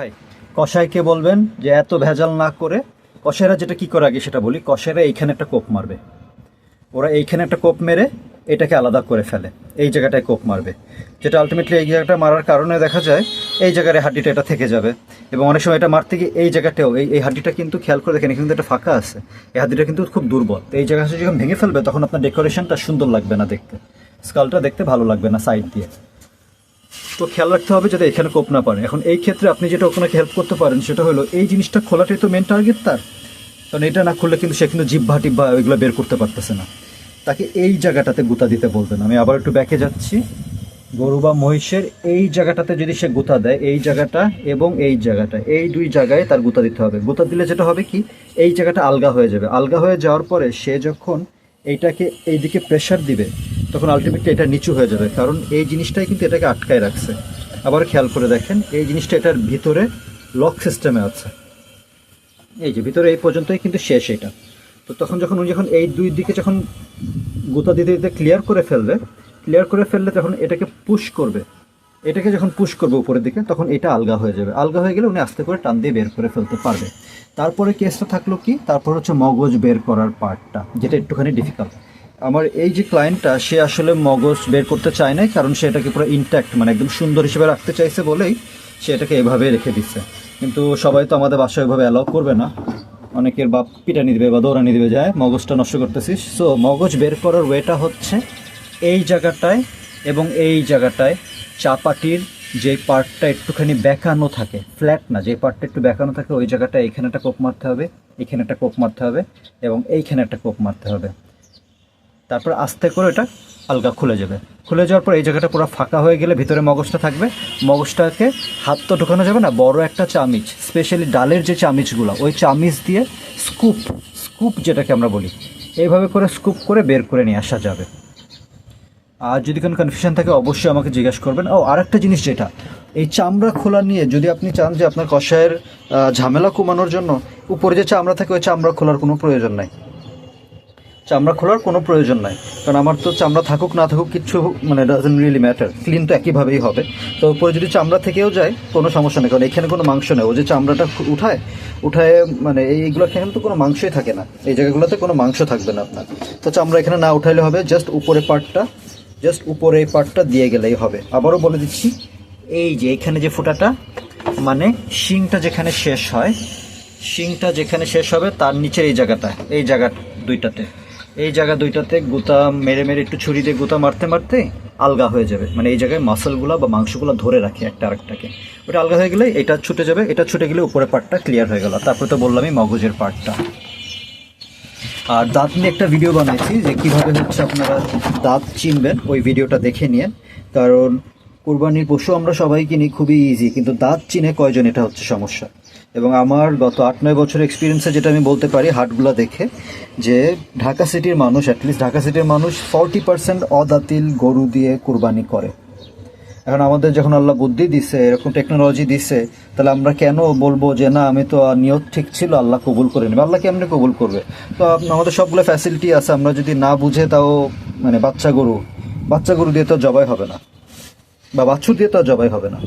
ভাই কষাইকে বলবেন যে এত ভেজাল না করে কষাইরা যেটা কি করে আগে সেটা বলি কষাইরা এইখানে একটা কোপ মারবে। ওরা এইখানে একটা কোপ মেরে এটাকে আলাদা করে ফেলে, এই জায়গাটায় কোপ মারবে। যেটা আলটিমেটলি এই জায়গাটা মারার কারণে দেখা যায়, এই জায়গার হাড্ডিটা এটা থেকে যাবে এবং অনেক সময় এটা মারতে গিয়ে এই জায়গাটাও এই এই হাড্ডিটা কিন্তু খেয়াল করে দেখেন কিন্তু একটা ফাঁকা আছে। এই হাড্ডিটা কিন্তু খুব দুর্বল। এই জায়গাটা যখন ভেঙে ফেলবে তখন আপনার ডেকোরেশনটা সুন্দর লাগবে না দেখতে। স্কালটা দেখতে ভালো লাগবে না সাইড দিয়ে। তো খেয়াল রাখতে হবে যাতে এখানে কোপ না পারে এখন এই ক্ষেত্রে আপনি যেটা ওনাকে হেল্প করতে পারেন, সেটা হলো এই জিনিসটা খোলাটাই তো মেন টার্গেট তার। কারণ এটা না খুললে কিন্তু সে কিন্তু জিব্বা টিব্বা ওইগুলো বের করতে পারতেছে না। তাকে এই জায়গাটাতে গুতা দিতে বলবেন। আমি আবার একটু ব্যাকে যাচ্ছি। গরু বা মহিষের এই জায়গাটাতে যদি সে গুতা দেয়, এই জায়গাটা এবং এই জায়গাটা, এই দুই জায়গায় তার গুতা দিতে হবে। গুতা দিলে যেটা হবে কি, এই জায়গাটা আলগা হয়ে যাবে। আলগা হয়ে যাওয়ার পরে সে যখন এইটাকে এইদিকে প্রেশার দিবে তখন আলটিমেটলি এটা নিচু হয়ে যাবে। কারণ এই জিনিসটাই কিন্তু এটাকে আটকায় রাখছে। আবার খেয়াল করে দেখেন, এই জিনিসটা এটার ভিতরে লক সিস্টেমে আছে। এই যে, ভিতরে এই পর্যন্তই কিন্তু শেষ এটা। তো তখন যখন উনি যখন এই দুই দিকে যখন গুতা দিতে দিতে ক্লিয়ার করে ফেলবে ক্লিয়ার করে ফেললে তখন এটাকে পুশ করবে। এটাকে যখন পুশ করবে উপরের দিকে, তখন এটা আলগা হয়ে যাবে। আলগা হয়ে গেলে উনি আস্তে করে টান দিয়ে বের করে ফেলতে পারবে। তারপরে কেসটা থাকল কি? তারপর হচ্ছে মগজ বের করার পার্টটা যেটা একটুখানি ডিফিকাল্ট আমার এই যে ক্লায়েন্টটা সে আসলে মগজ বের করতে চায় নাই, কারণ সে এটাকে পুরো ইনট্যাক্ট মানে একদম সুন্দর হিসেবে রাখতে চাইছে বলেই সে এটাকে এভাবে রেখে দিচ্ছে। কিন্তু সবাই তো আমাদের বাসায় এভাবে অ্যালাউ করবে না। অনেকের বাপ পিটানি দেবে বা দৌড়ানি দিবে যায়, মগজটা নষ্ট করতেছিস। সো মগজ বের করার ওয়েটা হচ্ছে এই জায়গাটায় এবং এই জায়গাটায় চাপাটির যে পার্টটা একটুখানি বেঁকানো থাকে ফ্ল্যাট না, যে পার্টটা একটু বেঁকানো থাকে, ওই জায়গাটা এখানে একটা কোপ মারতে হবে, এখানে একটা কোপ মারতে হবে এবং এইখানে একটা কোপ মারতে হবে। তারপর আস্তে করে এটা আলগা খুলে যাবে। খুলে যাওয়ার পর এই জায়গাটা পুরো ফাঁকা হয়ে গেলে ভিতরে মগজটা থাকবে। মগজটাকে হাত তো ঢোকানো যাবে না, বড় একটা চামিচ স্পেশালি ডালের যে চামিচগুলো, ওই চামিচ দিয়ে স্কুপ স্কুপ যেটাকে আমরা বলি, এইভাবে করে স্কুপ করে বের করে নিয়ে আসা যাবে। আর যদি কোনো কনফিউশন থাকে, অবশ্যই আমাকে জিজ্ঞেস করবেন। ও, আরেকটা জিনিস যেটা, এই চামড়া খোলা নিয়ে যদি আপনি চান যে আপনার কষায়ের ঝামেলা কমানোর জন্য, উপরে যে চামড়া থাকে, ওই চামড়া খোলার কোনো প্রয়োজন নাই। চামড়া খোলার কোনো প্রয়োজন নাই। কারণ আমার তো চামড়া থাকুক, না থাকুক, কিচ্ছু মানে ডাজেন্ট রিয়েলি ম্যাটার ক্লিন তো একইভাবেই হবে। তো উপরে যদি চামড়া থেকেও যায়, কোনো সমস্যা নেই। কারণ এখানে কোনো মাংস নেই। ও যে চামড়াটা উঠায় উঠায় মানে এইগুলো এখানে তো কোনো মাংসই থাকে না। এই জায়গাগুলোতে কোনো মাংস থাকবে না আপনার। তো চামড়া এখানে না উঠাইলে হবে জাস্ট উপরে পার্টটা জাস্ট উপরে এই পার্টটা দিয়ে গেলেই হবে। আবারও বলে দিচ্ছি, এই যে এখানে যে ফোটাটা মানে শিংটা যেখানে শেষ হয়, শিংটা যেখানে শেষ হবে, তার নিচের এই জায়গাটা, এই জায়গা দুইটাতে। এই জায়গা দুইটাতে গুতা মেরে মেরে একটু ছুরি দিয়ে গুতা মারতে মারতে আলগা হয়ে যাবে। মানে এই জায়গায় মাসলগুলো বা মাংসগুলো ধরে রাখে একটা আরেকটাকে। ওটা আলগা হয়ে গেলে এটা ছুটে যাবে, এটা ছুটে গেলে উপরে পার্টটা ক্লিয়ার হয়ে গেল। তারপরে তো বললামই মগজের পার্টটা আর দাঁত নিয়ে একটা ভিডিও বানাইছি যে কীভাবে হচ্ছে আপনারা দাঁত চিনবেন, ওই ভিডিওটা দেখে নিন কারণ কুরবানির পশু আমরা সবাই কিনি, খুবই ইজি কিন্তু দাঁত চিনে কয়জন এটা হচ্ছে সমস্যা। এবং আমার গত আট, নয় বছর এক্সপিরিয়েন্সে যেটা আমি বলতে পারি, হাটগুলো দেখে, যে ঢাকা সিটির মানুষ অ্যাটলিস্ট ঢাকা সিটির মানুষ ফর্টি পার্সেন্ট অদাতিল গরু দিয়ে কুরবানি করে। এখন আমাদের যখন আল্লাহ বুদ্ধি দিছে, এরকম টেকনোলজি দিছে, তাহলে আমরা কেন বলব যে, না, আমি তো নিয়ত ঠিক ছিল, আল্লাহ কবুল করে নেবে। আল্লাহ কেমনে কবুল করবে? তো আমাদের সবগুলো ফ্যাসিলিটি আছে, আমরা যদি না বুঝে তাও মানে বাচ্চা গরু বাচ্চা গরু দিয়ে তো জবাই হবে না। বা বাছুর দিয়ে তো আর জবাই হবে না।